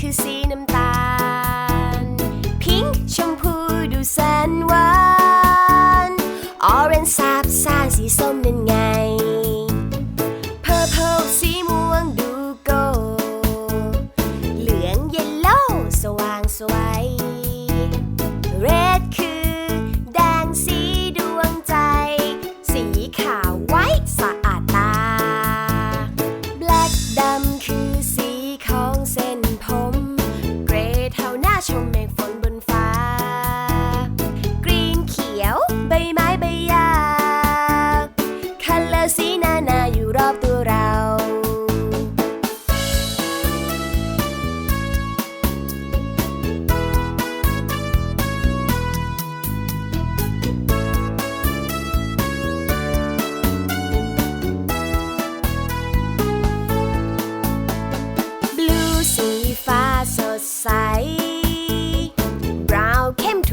คือสีน้ำตาล พิงค์ชมพูดูแสนหวาน ออเรนจ์ซาบซ่านสีส้มนั่นไง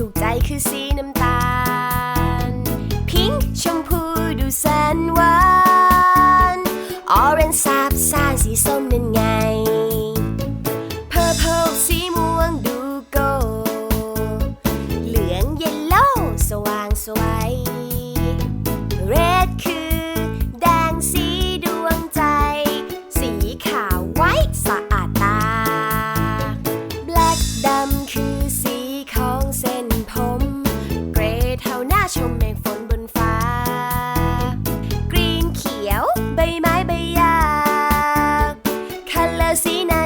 ถูกใจคือสีน้ำตาล พิงค์ชมพูดูแสนหวานออรเรนซ์สาบซ่าสีส้มนั่นไง เพอร์เพลสีม่วงดูโกเหลืองเยลโล่สว่างสว่าง sin